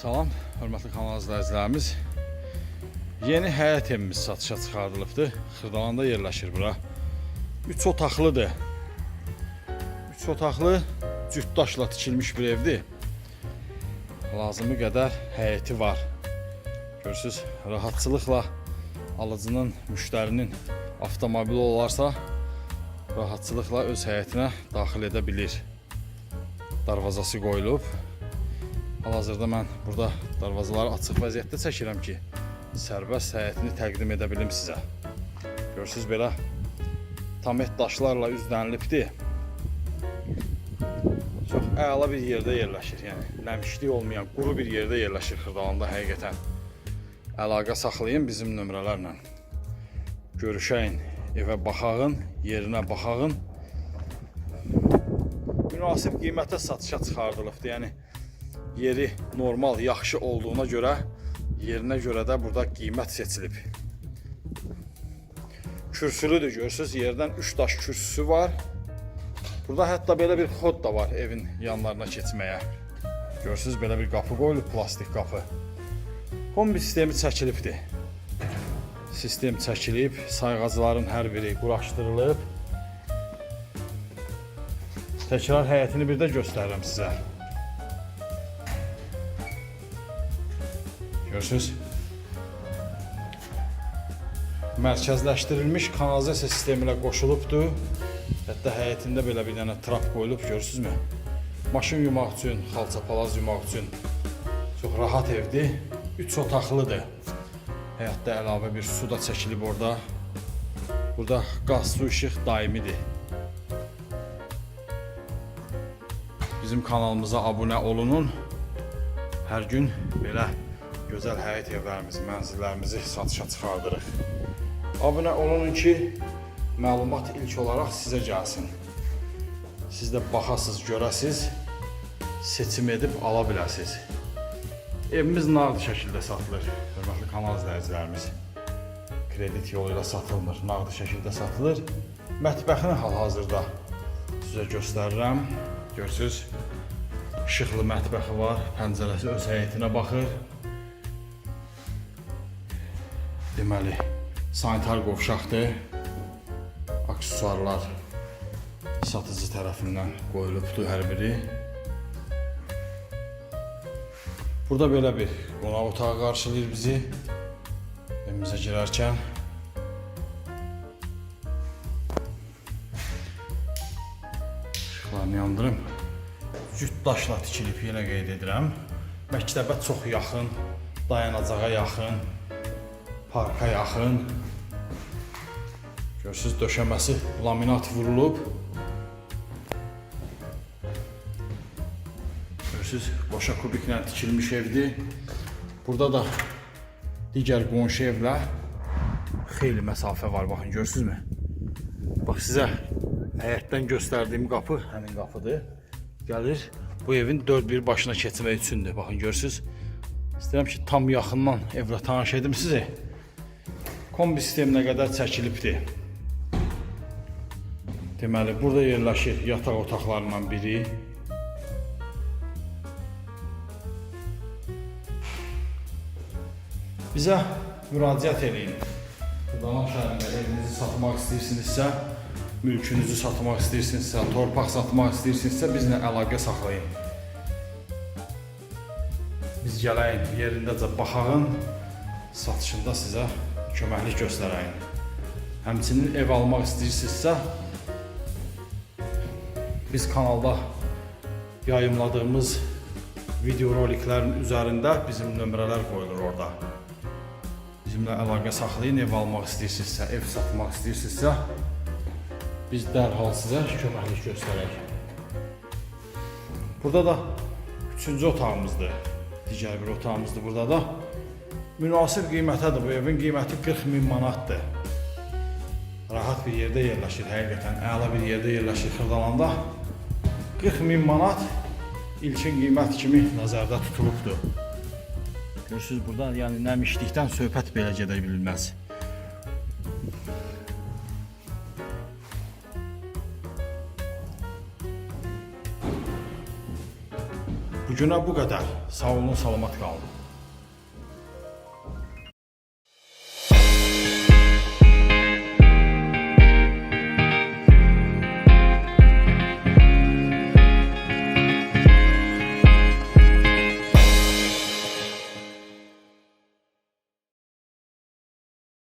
Salam, hörmətli kanal izləyicilərimiz. Yeni həyət evimiz satışa çıxardılıbdır. Xırdalanda yerləşir bura. 3 otaqlıdır. 3 otaqlı cüt daşla tikilmiş bir evdir. Lazımı qədər həyəti var. Görürsüz, rahatçılıqla alıcının, müştərinin avtomobili olarsa rahatçılıqla öz həyətinə daxil edə bilir. Darvazası qoyulub. Hal-hazırda mən burada darvazaları açıq vəziyyətdə çəkirəm ki, sərbəst həyətini təqdim edə bilim sizə. Görürsüz belə tamet daşlarla üzlənilibdir. Çox əla bir yerdə yerləşir, yəni nəmişlik olmayan quru bir yerdə yerləşir Xırdalanda həqiqətən. Əlaqə saxlayın bizim nömrələrlə. Görüşəyin, evə baxağın, yerinə baxağın. Münasib qiymətə satışa çıxardılıbdır. Yəni yeri normal, yaxşı olduğuna görə yerinə görə də burada qiymət seçilib. Kürsülüdür görürsüz, yerdən 3 daş kürsüsü var. Burada hətta belə bir xod da var evin yanlarına keçməyə. Görürsüz belə bir qapı qoyulub, plastik qapı. Kombi sistemi çəkilibdir. Sistem çəkilib, sayğacların hər biri quraşdırılıb. Təkrar həyətini bir də göstərirəm sizə. Görürsüz? Mərkəzləşdirilmiş kanalizasiya sistemi ilə qoşulubdur. Hətta həyətində belə bir dənə trap qoyulub, görürsüzmü? Maşın yumaq üçün, xalça palaz yumaq üçün çox rahat evdir. 3 otaqlıdır. Həyətdə əlavə bir su da çəkilib orada. Burada qaz, su, işıq daimidir. Bizim kanalımıza abunə olunun. Hər gün belə gözəl həyət evlərimizi, mənzillərimizi satışa çıxardırıq. Abunə olunun ki, məlumat ilk olaraq sizə gəlsin. Siz də baxasız, görəsiz, seçim edib ala biləsiz. Evimiz nağd şəkildə satılır. Hörmətli kanal izləyicilərimiz. Kredit yolu ilə satılmır, nağd şəkildə satılır. Mətbəxini hal-hazırda sizə göstərirəm. Görürsüz, işıqlı mətbəxi var, pəncərəsi öz həyətinə baxır. Deməli, sanitar qovşaqdır. Aksesuarlar satıcı tərəfindən qoyulubdur hər biri. Burada belə bir qonaq otağı qarşılayır bizi. Evimizə girərkən İşıqlarını yandırım. Cüt daşla tikilib yenə qeyd edirəm. Məktəbə çox yaxın, dayanacağa yaxın, parka yaxın. Görürsüz döşəməsi laminat vurulub. Görürsüz boşa kubiklə tikilmiş evdir. Burada da digər qonşu evlə xeyli məsafə var baxın görürsüzmü? Bax sizə həyətdən göstərdiyim qapı həmin qapıdır. Gəlir bu evin 4 bir başına keçmək üçündür. Baxın görürsüz. İstəyirəm ki tam yaxından evlə tanış edim sizi. Kombi sisteminə qədər çəkilibdir. Deməli, burada yerləşir yataq otaqlarından biri. Bizə müraciət eləyin. Daman şəhərində evinizi satmaq istəyirsinizsə, mülkünüzü satmaq istəyirsinizsə, torpaq satmaq istəyirsinizsə bizlə əlaqə saxlayın. Biz gələyin, yerindəcə baxağın, satışında sizə köməklik göstərəyin. Həmçinin ev almaq istəyirsinizsə, biz kanalda yayımladığımız video roliklərin üzərində bizim nömrələr qoyulur orada. Bizimlə əlaqə saxlayın, ev almaq istəyirsinizsə, ev satmaq istəyirsinizsə, biz dərhal sizə köməklik göstərək. Burada da üçüncü otağımızdır. Digər bir otağımızdır burada da. Münasib qiymətədir bu evin qiyməti 40 min manatdır. Rahat bir yerdə yerləşir, həqiqətən əla bir yerdə yerləşir Xırdalanda. 40 min manat ilkin qiymət kimi nəzərdə tutulubdur. Görürsüz burada yəni nəmişlikdən söhbət belə gedə bilməz. Bu günə bu qədər. Sağ olun, salamat qalın.